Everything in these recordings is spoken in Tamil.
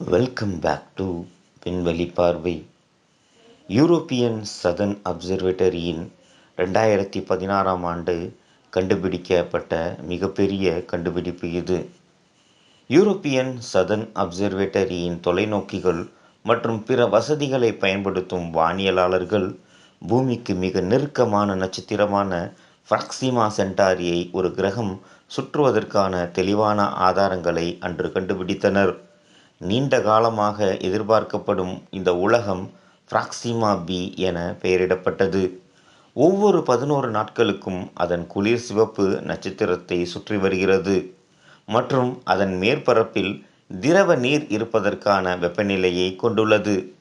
வெல்கம் பேக் டு விண்வெளி பார்வை யூரோப்பியன் சதன் அப்சர்வேட்டரியின் ரெண்டாயிரத்தி பதினாறாம் ஆண்டு கண்டுபிடிக்கப்பட்ட மிகப்பெரிய கண்டுபிடிப்பு இது. யூரோப்பியன் சதன் அப்சர்வேட்டரியின் தொலைநோக்கிகள் மற்றும் பிற வசதிகளை பயன்படுத்தும் வானியலாளர்கள் பூமிக்கு மிக நெருக்கமான நட்சத்திரமான ஃப்ராக்சிமா சென்டாரியை ஒரு கிரகம் சுற்றுவதற்கான தெளிவான ஆதாரங்களை அன்று கண்டுபிடித்தனர். நீண்ட காலமாக எதிர்பார்க்கப்படும் இந்த உலகம் பிராக்சிமா பி என பெயரிடப்பட்டது. ஒவ்வொரு பதினோரு நாட்களுக்கும் அதன் குளிர் சிவப்பு நட்சத்திரத்தை சுற்றி வருகிறது. மற்றும் அதன் மேற்பரப்பில் திரவ நீர் இருப்பதற்கான வெப்பநிலையை கொண்டுள்ளது.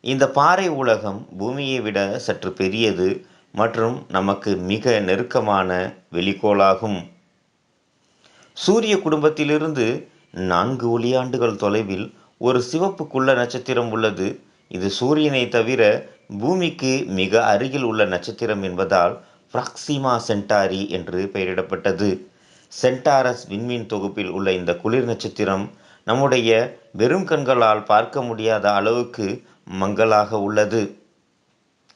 இந்த பாறை உலகம் பூமியை விட சற்று பெரியது மற்றும் நமக்கு மிக நெருக்கமான வெளிக்கோளாகும். சூரிய குடும்பத்திலிருந்து நான்கு ஒளியாண்டுகள் தொலைவில் ஒரு சிவப்பு குள்ள நட்சத்திரம் உள்ளது. இது சூரியனை தவிர பூமிக்கு மிக அருகில் உள்ள நட்சத்திரம் என்பதால் ஃப்ராக்சிமா சென்டாரி என்று பெயரிடப்பட்டது. சென்டாரஸ் விண்மீன் தொகுப்பில் உள்ள இந்த குளிர் நட்சத்திரம் நம்முடைய வெறும் கண்களால் பார்க்க முடியாத அளவுக்கு மங்கலாக உள்ளது.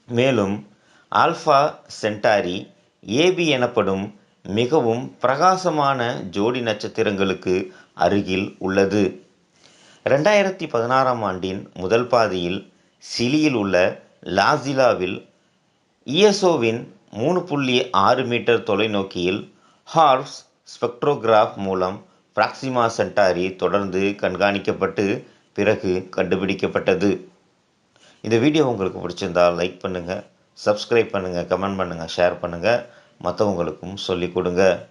மேலும் ஆல்ஃபா சென்டாரி ஏபி எனப்படும் மிகவும் பிரகாசமான ஜோடி நட்சத்திரங்களுக்கு அருகில் உள்ளது. ரெண்டாயிரத்தி பதினாறாம் ஆண்டின் முதல் பாதியில் சிலியில் உள்ள லாசிலாவில் இஎஸ்ஓவின் மூணு புள்ளி ஆறு மீட்டர் தொலைநோக்கியில் ஹார்ப்ஸ் ஸ்பெக்ட்ரோகிராஃப் மூலம் பிராக்சிமா சென்டாரி தொடர்ந்து கண்காணிக்கப்பட்டு பிறகு கண்டுபிடிக்கப்பட்டது. இந்த வீடியோ உங்களுக்கு பிடிச்சிருந்தால் லைக் பண்ணுங்கள் சப்ஸ்கிரைப் பண்ணுங்கள் கமெண்ட் பண்ணுங்கள் ஷேர் பண்ணுங்கள் மற்றவங்களுக்கும் சொல்லிக் கொடுங்க.